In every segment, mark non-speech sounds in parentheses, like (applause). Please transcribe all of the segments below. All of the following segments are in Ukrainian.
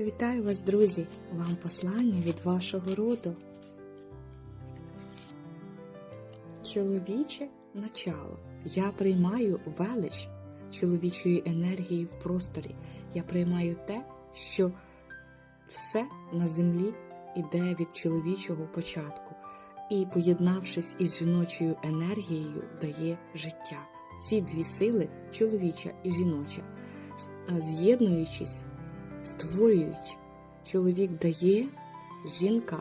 Вітаю вас, друзі! Вам послання від вашого роду. Чоловіче начало. Я приймаю велич чоловічої енергії в просторі. Я приймаю те, що все на землі іде від чоловічого початку і, поєднавшись із жіночою енергією, дає життя. Ці дві сили, чоловіча і жіноча, з'єднуючись, створюють. Чоловік дає, жінка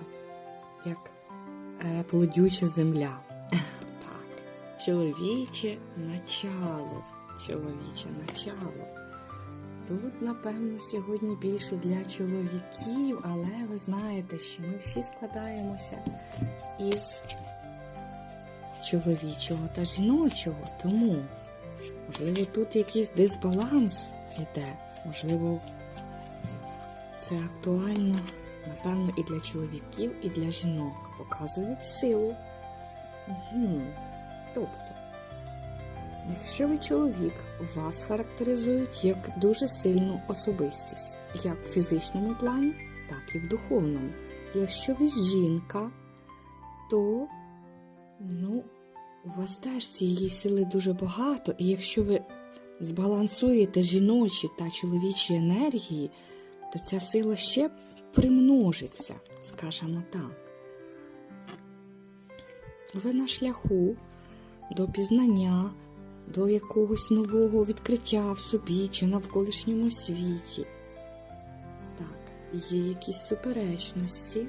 як е, плодюча земля. (laughs) Так, чоловіче начало. Чоловіче начало. Тут, напевно, сьогодні більше для чоловіків, але ви знаєте, що ми всі складаємося із чоловічого та жіночого. Тому, можливо, тут якийсь дисбаланс іде. Можливо, це актуально, напевно, і для чоловіків, і для жінок. Показують силу. Угу. Тобто, якщо ви чоловік, вас характеризують як дуже сильну особистість, як в фізичному плані, так і в духовному. Якщо ви жінка, то ну, у вас теж цієї сили дуже багато, і якщо ви збалансуєте жіночі та чоловічі енергії, то ця сила ще примножиться, скажімо так. Ви на шляху до пізнання, до якогось нового відкриття в собі чи навколишньому світі. Так, є якісь суперечності.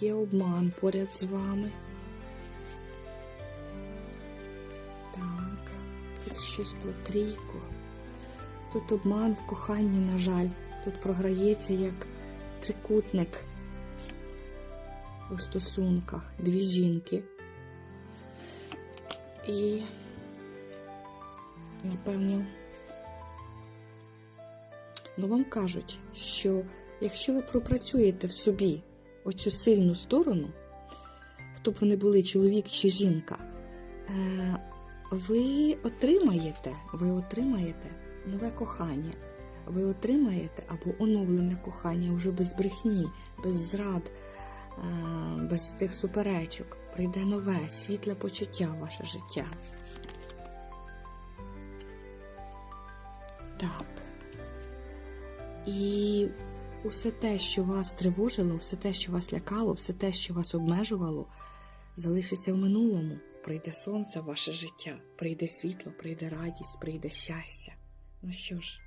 Є обман поряд з вами. Так, тут щось про трійку. Тут обман в коханні, на жаль, тут програється як трикутник у стосунках, дві жінки. І, напевно, ну вам кажуть, що якщо ви пропрацюєте в собі оцю сильну сторону, хто б вони були, чоловік чи жінка, е, ви отримаєте, ви отримаєте нове кохання. Ви отримаєте або оновлене кохання вже без брехні, без зрад, е, без тих суперечок. Прийде нове, світле почуття в ваше життя. Так. І усе те, що вас тривожило, все те, що вас лякало, все те, що вас обмежувало, залишиться в минулому. Прийде сонце в ваше життя, прийде світло, прийде радість, прийде щастя. Ну що ж,